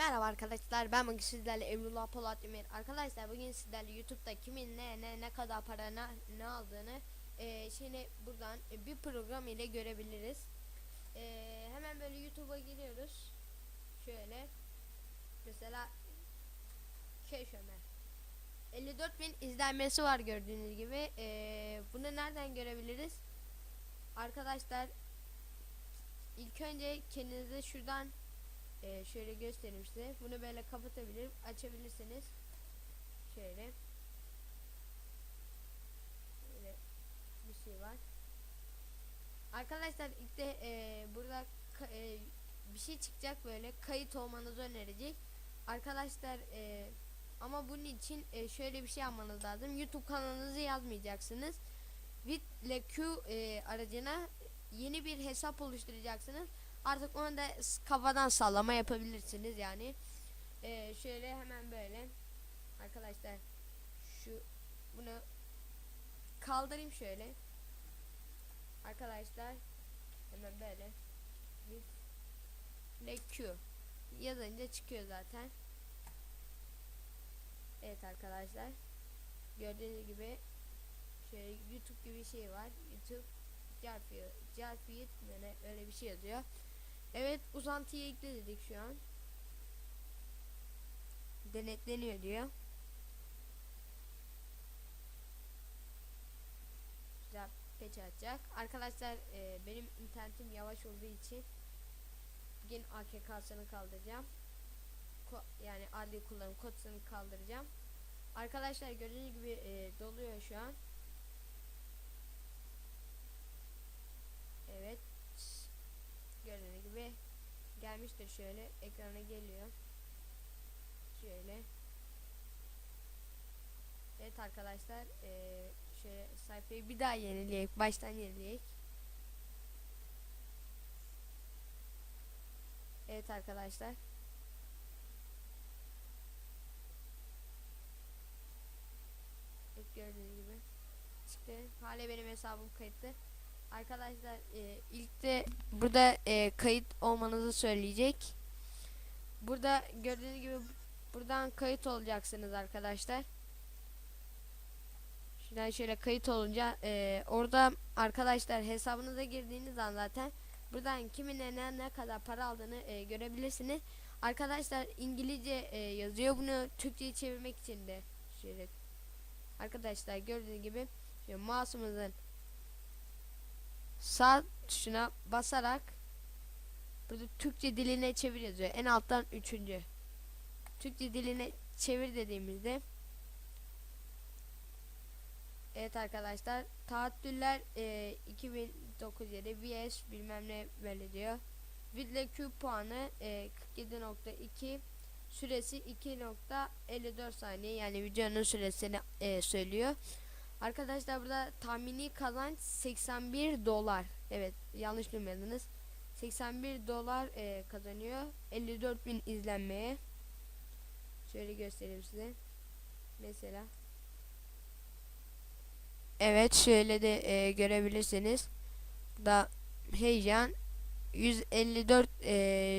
Merhaba arkadaşlar ben bugün sizlerle Emrullah Polat Ümir Arkadaşlar bugün sizlerle YouTube'da kimin ne ne ne kadar para ne, ne aldığını e, şimdi buradan e, bir program ile görebiliriz. E, Hemen böyle YouTube'a giriyoruz. Şöyle. Mesela Keş Ömer 54 bin izlenmesi var gördüğünüz gibi. E, Bunu nereden görebiliriz? Arkadaşlar ilk önce kendinize şuradan ee, şöyle göstereyim size. Bunu böyle kapatabilirim. Açabilirsiniz. Şöyle. Böyle bir şey var. Arkadaşlar ilk de e, burada e, bir şey çıkacak böyle kayıt olmanızı önerecek. Arkadaşlar e, ama bunun için e, şöyle bir şey yapmanız lazım. YouTube kanalınızı yazmayacaksınız. Vid.q e, aracına yeni bir hesap oluşturacaksınız. Artık onu da kafadan sallama yapabilirsiniz yani. Ee, şöyle hemen böyle. Arkadaşlar şu bunu kaldırayım şöyle. Arkadaşlar hemen böyle Q yazınca çıkıyor zaten. Evet arkadaşlar. Gördüğünüz gibi şöyle YouTube gibi bir şey var. YouTube Jarfiyet, Jarfiyet yani öyle bir şey yazıyor. Evet uzantıyı ekle dedik şu an. Denetleniyor diyor. Güzel peç açacak. Arkadaşlar e, benim internetim yavaş olduğu için bugün AKK'sını kaldıracağım. Ko yani adli kullanım kodunu kaldıracağım. Arkadaşlar gördüğünüz gibi e, doluyor şu an. Evet. Gelmiştir şöyle ekrana geliyor. Şöyle. Evet arkadaşlar eee şöyle sayfayı bir daha yenileyek baştan yenileyek. Evet arkadaşlar. Evet gördüğünüz gibi çıktı. Hala benim hesabım kayıtlı. Arkadaşlar e, ilk de burada e, kayıt olmanızı söyleyecek. Burada gördüğünüz gibi buradan kayıt olacaksınız arkadaşlar. Şuradan şöyle kayıt olunca e, orada arkadaşlar hesabınıza girdiğiniz an zaten buradan kimin ne ne kadar para aldığını e, görebilirsiniz. Arkadaşlar İngilizce e, yazıyor. Bunu Türkçe'ye çevirmek için de şöyle arkadaşlar gördüğünüz gibi şöyle mouse'umuzun sağ tuşuna basarak burada Türkçe diline çevir yazıyor. En alttan üçüncü. Türkçe diline çevir dediğimizde Evet arkadaşlar tahattüller e, 2009 yedi VS bilmem ne böyle diyor. Vidle Q puanı e, 47.2 süresi 2.54 saniye yani videonun süresini e, söylüyor. Arkadaşlar burada tahmini kazanç 81 dolar. Evet yanlış duymadınız. 81 dolar e, kazanıyor. 54 bin izlenmeye. Şöyle göstereyim size. Mesela. Evet şöyle de e, görebilirsiniz. Da heyecan 154 e,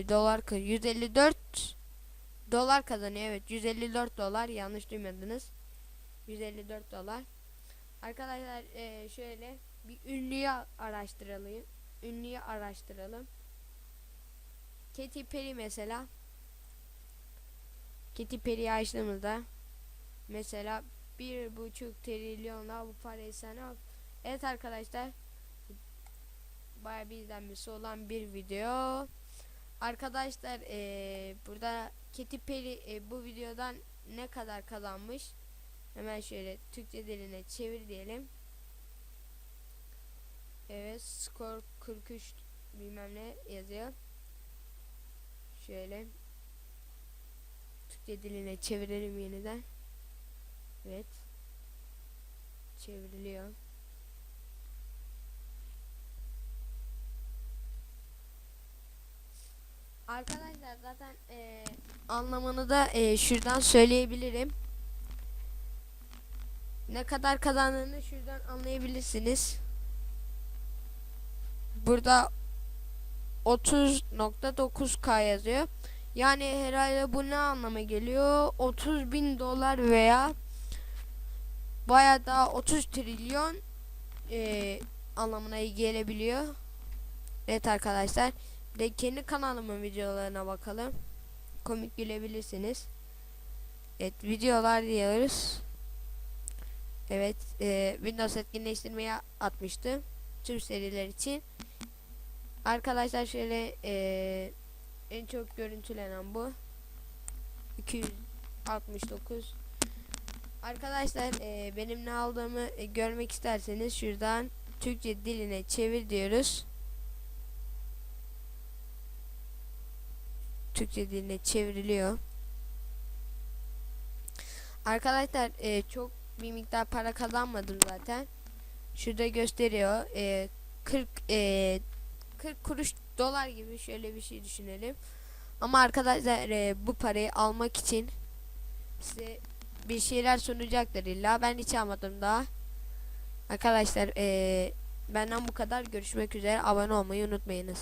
dolar ka- 154 dolar kazanıyor. Evet 154 dolar yanlış duymadınız. 154 dolar. Arkadaşlar eee, şöyle bir ünlüyü araştıralım. Ünlüyü araştıralım. Katy Perry mesela. Katy Perry'yi açtığımızda mesela bir buçuk trilyonla bu parayı sen al. Evet arkadaşlar. Bayağı bir izlenmesi olan bir video. Arkadaşlar eee, burada Katy Perry eee, bu videodan ne kadar kazanmış? Hemen şöyle Türkçe diline çevir diyelim. Evet skor 43 bilmem ne yazıyor. Şöyle Türkçe diline çevirelim yeniden. Evet. Çevriliyor. Arkadaşlar zaten eee, anlamını da eee, şuradan söyleyebilirim ne kadar kazandığını şuradan anlayabilirsiniz. Burada 30.9k yazıyor. Yani herhalde bu ne anlama geliyor? 30 bin dolar veya baya da 30 trilyon e, anlamına gelebiliyor. Evet arkadaşlar. Bir de kendi kanalımın videolarına bakalım. Komik gülebilirsiniz. Evet videolar diyoruz. Evet e, Windows etkinleştirmeyi atmıştım. Tüm seriler için. Arkadaşlar şöyle e, en çok görüntülenen bu. 269 Arkadaşlar e, benim ne aldığımı e, görmek isterseniz şuradan Türkçe diline çevir diyoruz. Türkçe diline çevriliyor. Arkadaşlar e, çok bir miktar para kazanmadım zaten. Şurada gösteriyor. E, 40 e, 40 kuruş dolar gibi şöyle bir şey düşünelim. Ama arkadaşlar e, bu parayı almak için size bir şeyler sunacaktır illa. Ben hiç almadım daha. Arkadaşlar e, benden bu kadar. Görüşmek üzere. Abone olmayı unutmayınız.